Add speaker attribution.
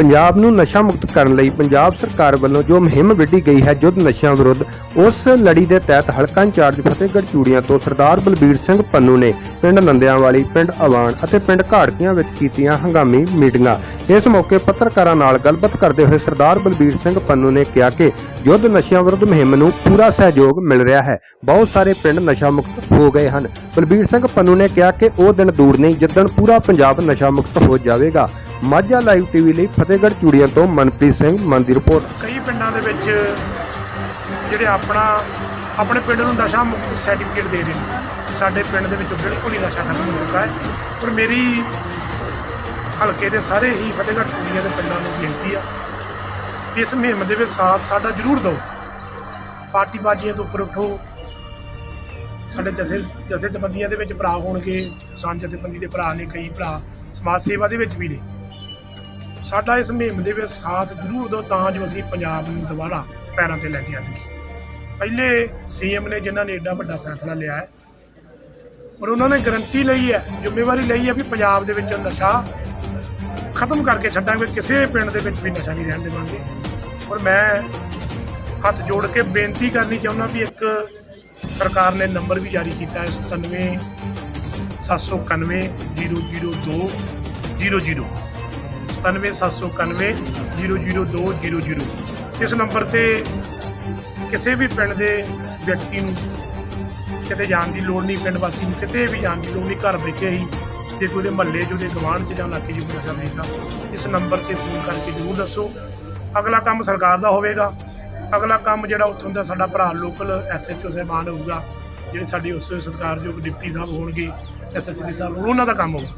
Speaker 1: ਪੰਜਾਬ ਨੂੰ ਨਸ਼ਾ ਮੁਕਤ ਕਰਨ ਲਈ ਪੰਜਾਬ ਸਰਕਾਰ ਵੱਲੋਂ ਜੋ ਮੁਹਿੰਮ ਵਿੱਢੀ ਗਈ ਹੈ ਜੁੱਧ ਨਸ਼ਿਆਂ ਵਿਰੁੱਧ, ਉਸ ਲੜੀ ਦੇ ਤਹਿਤ ਹਲਕਾ ਇੰਚਾਰਜ ਫਤਿਹਗੜ੍ਹ ਚੂੜੀਆਂ ਤੋਂ ਸਰਦਾਰ ਬਲਬੀਰ ਸਿੰਘ ਪੰਨੂ ਨੇ ਪਿੰਡ ਨੰਦਿਆਂਵਾਲੀ, ਪਿੰਡ ਅਵਾਨ ਅਤੇ ਪਿੰਡ ਘਾੜਕੀਆਂ ਵਿੱਚ ਕੀਤੀਆਂ ਹੰਗਾਮੀ ਮੀਟਿੰਗਾਂ। ਇਸ ਮੌਕੇ ਪੱਤਰਕਾਰਾਂ ਨਾਲ ਗੱਲਬਾਤ ਕਰਦੇ ਹੋਏ ਸਰਦਾਰ ਬਲਬੀਰ ਸਿੰਘ ਪੰਨੂ ਨੇ ਕਿਹਾ ਕਿ ਯੁੱਧ ਨਸ਼ਿਆਂ ਵਿਰੁੱਧ ਮੁਹਿੰਮ ਨੂੰ ਪੂਰਾ ਸਹਿਯੋਗ ਮਿਲ ਰਿਹਾ ਹੈ। ਬਹੁਤ ਸਾਰੇ ਪਿੰਡ ਨਸ਼ਾ ਮੁਕਤ ਹੋ ਗਏ ਹਨ। ਬਲਬੀਰ ਸਿੰਘ ਪੰਨੂ ਨੇ ਕਿਹਾ ਕਿ ਉਹ ਦਿਨ ਦੂਰ ਨਹੀਂ ਜਿੱਦਣ ਪੂਰਾ ਪੰਜਾਬ ਨਸ਼ਾ ਮੁਕਤ ਹੋ ਜਾਵੇਗਾ। ਮਾਝਾ ਲਾਈਵ ਟੀਵੀ ਲਈ ਫਤਿਹਗੜ੍ਹ ਚੂੜੀਆਂ ਤੋਂ ਮਨਪ੍ਰੀਤ ਸਿੰਘ ਮਨ ਦੀ ਰਿਪੋਰਟ।
Speaker 2: ਕਈ ਪਿੰਡਾਂ ਦੇ ਵਿੱਚ ਜਿਹੜੇ ਆਪਣਾ, ਆਪਣੇ ਪਿੰਡ ਨੂੰ ਨਸ਼ਾ ਮੁਕਤ ਸਰਟੀਫਿਕੇਟ ਦੇ ਰਹੇ ਨੇ। ਸਾਡੇ ਪਿੰਡ ਦੇ ਵਿੱਚ ਬਿਲਕੁਲ ਹੀ ਨਸ਼ਾ ਖਤਮ ਹੋ ਚੁੱਕਾ ਹੈ। ਪਰ ਮੇਰੀ ਹਲਕੇ ਦੇ ਸਾਰੇ ਹੀ ਫਤਿਹਗੜ੍ਹ ਚੂੜੀਆਂ ਦੇ ਪਿੰਡਾਂ ਨੂੰ ਬੇਨਤੀ ਆ ਇਸ ਮੁਹਿੰਮ ਦੇ ਵਿੱਚ ਸਾਥ ਸਾਡਾ ਜ਼ਰੂਰ ਦਿਓ। ਪਾਰਟੀ ਬਾਜੀਆਂ ਤੋਂ ਉੱਪਰ ਉੱਠੋ। ਸਾਡੇ ਜਥੇ, ਜਥੇਬੰਦੀਆਂ ਦੇ ਵਿੱਚ ਭਰਾ ਹੋਣਗੇ। ਕਿਸਾਨ ਜਥੇਬੰਦੀ ਦੇ ਭਰਾ ਨੇ, ਕਈ ਭਰਾ ਸਮਾਜ ਸੇਵਾ ਦੇ ਵਿੱਚ ਵੀ ਨੇ। ਸਾਡਾ ਇਸ ਮੁਹਿੰਮ ਦੇ ਵਿੱਚ ਸਾਥ ਜ਼ਰੂਰ ਦਿਓ ਤਾਂ ਜੋ ਅਸੀਂ ਪੰਜਾਬ ਨੂੰ ਦੁਬਾਰਾ ਪੈਰਾਂ ਤੇ ਲੈ ਕੇ ਆ ਜਾਈਏ। ਪਹਿਲੇ ਸੀਐਮ ਨੇ ਜਿਨ੍ਹਾਂ ਨੇ ਏਡਾ ਵੱਡਾ ਫੈਸਲਾ ਲਿਆ ਹੈ, ਔਰ ਉਹਨਾਂ ਨੇ ਗਰੰਟੀ ਲਈ ਹੈ, ਜ਼ਿੰਮੇਵਾਰੀ ਲਈ ਹੈ ਵੀ ਪੰਜਾਬ ਦੇ ਵਿੱਚ ਨਸ਼ਾ ਖਤਮ ਕਰਕੇ ਛੱਡਾਂਗੇ, ਕਿਸੇ ਪਿੰਡ ਦੇ ਵਿੱਚ ਵੀ ਨਸ਼ਾ ਨਹੀਂ ਰਹਿਣ ਦੇਵਾਂਗੇ। ਔਰ ਮੈਂ ਹੱਥ ਜੋੜ ਕੇ ਬੇਨਤੀ ਕਰਨੀ ਚਾਹੁੰਦਾ ਵੀ ਇੱਕ ਸਰਕਾਰ ਨੇ ਨੰਬਰ ਵੀ ਜਾਰੀ ਕੀਤਾ ਹੈ 97 791 002 00 97791 00200 ਇਸ ਨੰਬਰ ਤੇ ਕਿਸੇ ਵੀ ਪਿੰਡ ਦੇ ਵਿਅਕਤੀ ਨੂੰ ਕਿਤੇ ਜਾਣ ਦੀ ਲੋੜ ਨਹੀਂ, ਪਿੰਡ ਵਾਸੀ ਨੂੰ ਕਿਤੇ ਵੀ ਜਾਣ ਦੀ ਲੋੜ ਨਹੀਂ, ਘਰ ਬੈਠੇ ਹੀ ਜੇ ਕੋਈ ਦੇ ਮਹੱਲੇ 'ਚ, ਉਹਦੇ ਗਵਾਂਢ 'ਚ ਜਾਂ ਇਲਾਕੇ 'ਚ ਕੋਈ ਨਸ਼ਾ ਵੇਚਦਾ, ਇਸ ਨੰਬਰ ਤੇ ਫੋਨ ਕਰਕੇ ਜ਼ਰੂਰ ਦੱਸੋ। ਅਗਲਾ ਕੰਮ ਸਰਕਾਰ ਦਾ ਹੋਵੇਗਾ। ਅਗਲਾ ਕੰਮ ਜਿਹੜਾ ਉੱਥੋਂ ਦਾ ਸਾਡਾ ਭਰਾ ਲੋਕਲ ਐਸਐਚਓ ਸਾਹਿਬਾਨ ਹੋਊਗਾ, ਜਿਹੜੇ ਸਾਡੇ ਉਸ ਸਤਿਕਾਰਯੋਗ ਡਿਪਟੀ ਸਾਹਿਬ ਹੋਣਗੇ ਐਸਐਸਪੀ ਸਾਹਿਬ, ਉਹਨਾਂ ਦਾ ਕੰਮ ਹੋਊਗਾ।